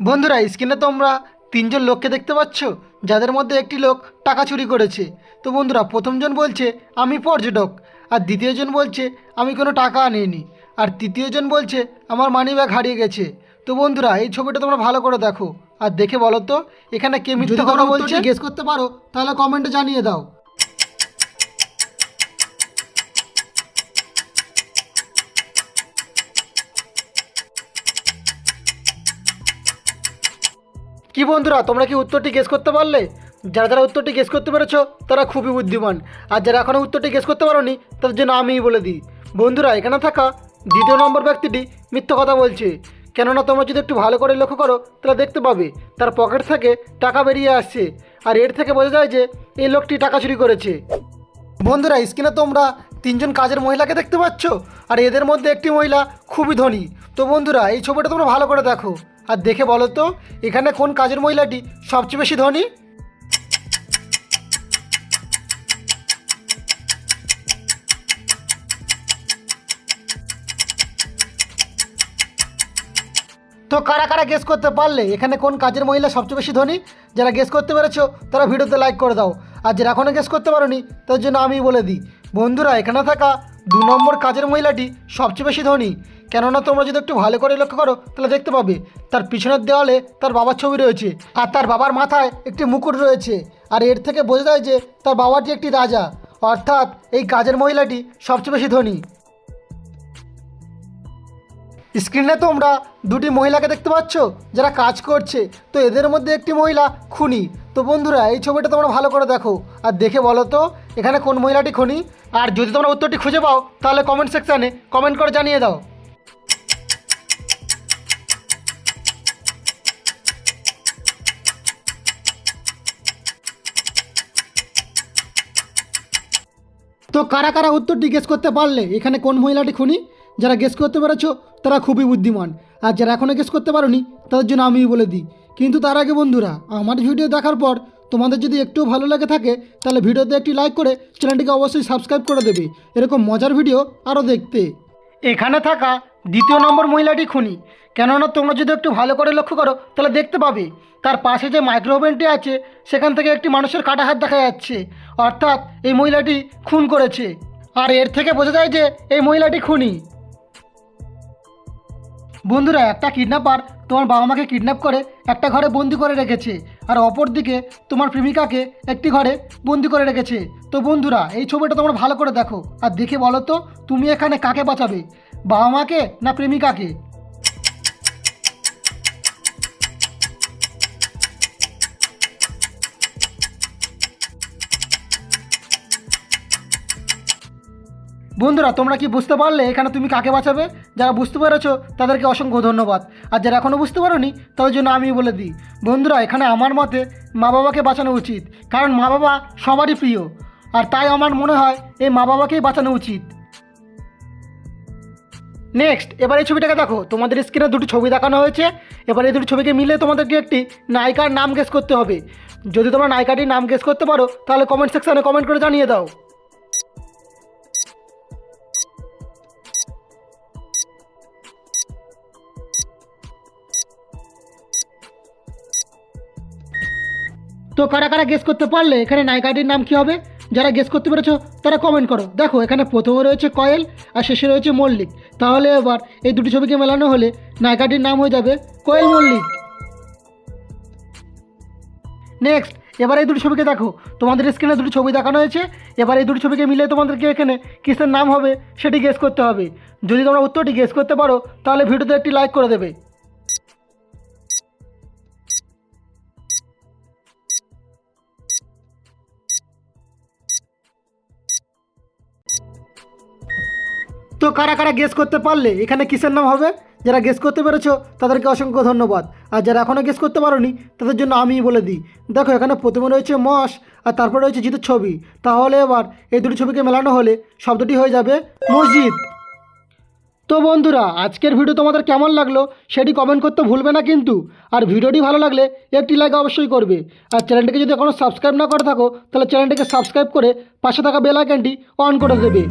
বন্ধুরা স্ক্রিনে তোমরা তিনজন লোককে দেখতে পাচ্ছ যাদের মধ্যে একটি লোক টাকা চুরি করেছে। তো বন্ধুরা প্রথমজন বলছে আমি পর্যটক। আর দ্বিতীয়জন বলছে আমি কোনো টাকা আনিনি। আর তৃতীয়জন বলছে আমার মানি ব্যাগ হারিয়ে গেছে। তো বন্ধুরা এই ছবিটা তোমরা ভালো করে দেখো। আর দেখে বলো তো এখানে কে মিথ্যে কথা বলছে? গেস করতে পারো তাহলে কমেন্টে জানিয়ে দাও। কি বন্ধুরা, তোমরা কি উত্তরটি গেস করতে পারলে? যারা যারা উত্তরটি গেস করতে পেরেছ, তারা খুবই বুদ্ধিমান। আর যারা এখনও উত্তরটি গেস করতে পারোনি, তাদের জন্য আমিই বলে দিই। বন্ধুরা, এখানে থাকা দ্বিতীয় নম্বর ব্যক্তিটি মিথ্যা কথা বলছে। কেননা, তোমরা যদি একটু ভালো করে লক্ষ্য করো, তাহলে দেখতে পাবে, তার পকেট থেকে টাকা বেরিয়ে আসছে। আর এর থেকে বোঝা যায় যে, এই লোকটি টাকা চুরি করেছে। বন্ধুরা, স্ক্রিনে তোমরা তিনজন কাজের মহিলাকে দেখতে পাচ্ছ, আর এদের মধ্যে একটি মহিলা খুবই ধনী। তো বন্ধুরা, এই ছবিটা তোমরা ভালো করে দেখো। আর দেখে বলো তো, এখানে কোন কাজের মহিলাটি সবচেয়ে বেশি ধনী? তো কারা কারা গেস করতে পারলে এখানে কোন কাজের মহিলা সবচেয়ে বেশি ধনী? যারা গেস করতে পেরেছ, তারা ভিডিওতে লাইক করে দাও। আর যারা এখনও গেস করতে পারোনি তার জন্য আমি বলে দিই। বন্ধুরা, এখানে থাকা দু নম্বর কাজের মহিলাটি সবচেয়ে বেশি ধনী। কেননা তোমরা যদি একটু ভালো করে লক্ষ্য করো, তাহলে দেখতে পাবে তার পিছনের দেওয়ালে তার বাবার ছবি রয়েছে আর তার বাবার মাথায় একটি মুকুট রয়েছে আর এর থেকে বোঝা যায় যে তার বাবাটি একটি রাজা। অর্থাৎ এই কাজের মহিলাটি সবচেয়ে বেশি ধনী। স্ক্রিনে তোমরা দুটি মহিলাকে দেখতে পাচ্ছ, যারা কাজ করছে। তো এদের মধ্যে একটি মহিলা খুনি। তো বন্ধুরা, এই ছবিটা তোমরা ভালো করে দেখো। আর দেখে বলো তো এখানে কোন মহিলাটি খুনি? আর যদি তোমরা উত্তরটি খুঁজে পাও, তাহলে কমেন্ট সেকশানে কমেন্ট করে জানিয়ে দাও। তো কারা কারা উত্তরটি গেস করতে পারলে? এখানে কোন মহিলাটি খুনি? যারা গেস করতে পেরেছ, তারা খুবই বুদ্ধিমান। আর যারা এখনও গেস করতে পারোনি, তাদের জন্য আমিই বলে দিই। কিন্তু তার আগে বন্ধুরা, আমার ভিডিও দেখার পর তোমাদের যদি একটু ভালো লাগে থাকে, তাহলে ভিডিওতে একটি লাইক করে চ্যানেলটিকে অবশ্যই সাবস্ক্রাইব করে দেবে। এরকম মজার ভিডিও আরও দেখতে। এখানে থাকা দ্বিতীয় নম্বর মহিলাটি খুনি। কেননা তোমরা যদি একটু ভালো করে লক্ষ্য করো, তাহলে দেখতে পাবে, তার পাশে যে মাইক্রো ওভেনটি আছে, সেখান থেকে একটি মানুষের কাটা হাত দেখা যাচ্ছে। অর্থাৎ এই মহিলাটি খুন করেছে। আর এর থেকে বোঝা যায় যে এই মহিলাটি খুনি। বন্ধুরা, একটা কিডন্যাপার তোমার বাবা মাকে কিডন্যাপ করে একটা ঘরে বন্দি করে রেখেছে। আর অপর দিকে তোমার প্রেমিকাকে একটি ঘরে বন্দি করে রেখেছে। তো বন্ধুরা, এই ছবিটা তোমরা ভালো করে দেখো। আর দেখে বলো তো, তুমি এখানে কাকে বাঁচাবে? বাবা মাকে না প্রেমিকাকে? বন্ধুরা, তোমরা কি বুঝতে পারলে এখানে তুমি কাকে বাঁচাবে? যারা বুঝতে পেরেছ, তাদেরকে অসংখ্য ধন্যবাদ। আর যারা এখনও বুঝতে পারোনি, তাদের জন্য আমি বলে দিই। বন্ধুরা, এখানে আমার মতে মা বাবাকে বাঁচানো উচিত, কারণ মা বাবা সবারই প্রিয়। আর তাই আমার মনে হয় এই মা বাবাকেই বাঁচানো উচিত। নেক্সট এবার এই ছবিটাকে দেখো। তোমাদের স্ক্রিনে দুটি ছবি দেখানো হয়েছে। এবার এই দুটি ছবিকে মিলে তোমাদেরকে একটি নায়িকার নাম গেস করতে হবে। যদি তোমরা নায়িকাটির নাম গেস করতে পারো, তাহলে কমেন্ট সেকশানে কমেন্ট করে জানিয়ে দাও। তো কারা কারা গেস করতে পারলে এখানে নায়িকাটির নাম কি হবে? যারা গেস করতে পেরেছ, তারা কমেন্ট করো। দেখো, এখানে প্রথমে রয়েছে কয়েল, আর শেষে রয়েছে মল্লিক। তাহলে এবার এই দুটি ছবিকে মেলানো হলে নায়িকাটির নাম হয়ে যাবে কোয়েল মল্লিক। নেক্সট এবার এই দুটি ছবিকে দেখো। তোমাদের স্ক্রিনে দুটি ছবি দেখানো হয়েছে। এবার এই দুটি ছবিকে মিলে তোমাদেরকে এখানে কিসের নাম হবে সেটি গেস করতে হবে। যদি তোমরা উত্তরটি গেস করতে পারো, তাহলে ভিডিওতে একটি লাইক করে দেবে। তো কারা কারা গেস করতে পারলে? এখানে কিসের নাম হবে? যারা গেস করতে পেরেছ, তাদেরকে অসংখ্য ধন্যবাদ। আর যারা এখনও গেস করতে পারোনি, তাদের জন্য আমিই বলে দিই। দেখো, এখানে প্রথমে রয়েছে মশ, আর তারপরে রয়েছে জিতের ছবি। তাহলে এবার এই দুটি ছবিকে মেলানো হলে শব্দটি হয়ে যাবে মসজিদ। তো বন্ধুরা, আজকের ভিডিও তোমাদের কেমন লাগল সেটি কমেন্ট করতে ভুলবে না কিন্তু। আর ভিডিওটি ভালো লাগলে একটি লাইক অবশ্যই করবে। আর চ্যানেলটিকে যদি এখনও সাবস্ক্রাইব না করে থাকো, তাহলে চ্যানেলটিকে সাবস্ক্রাইব করে পাশে থাকা বেল আইকনটি অন করে দেবে।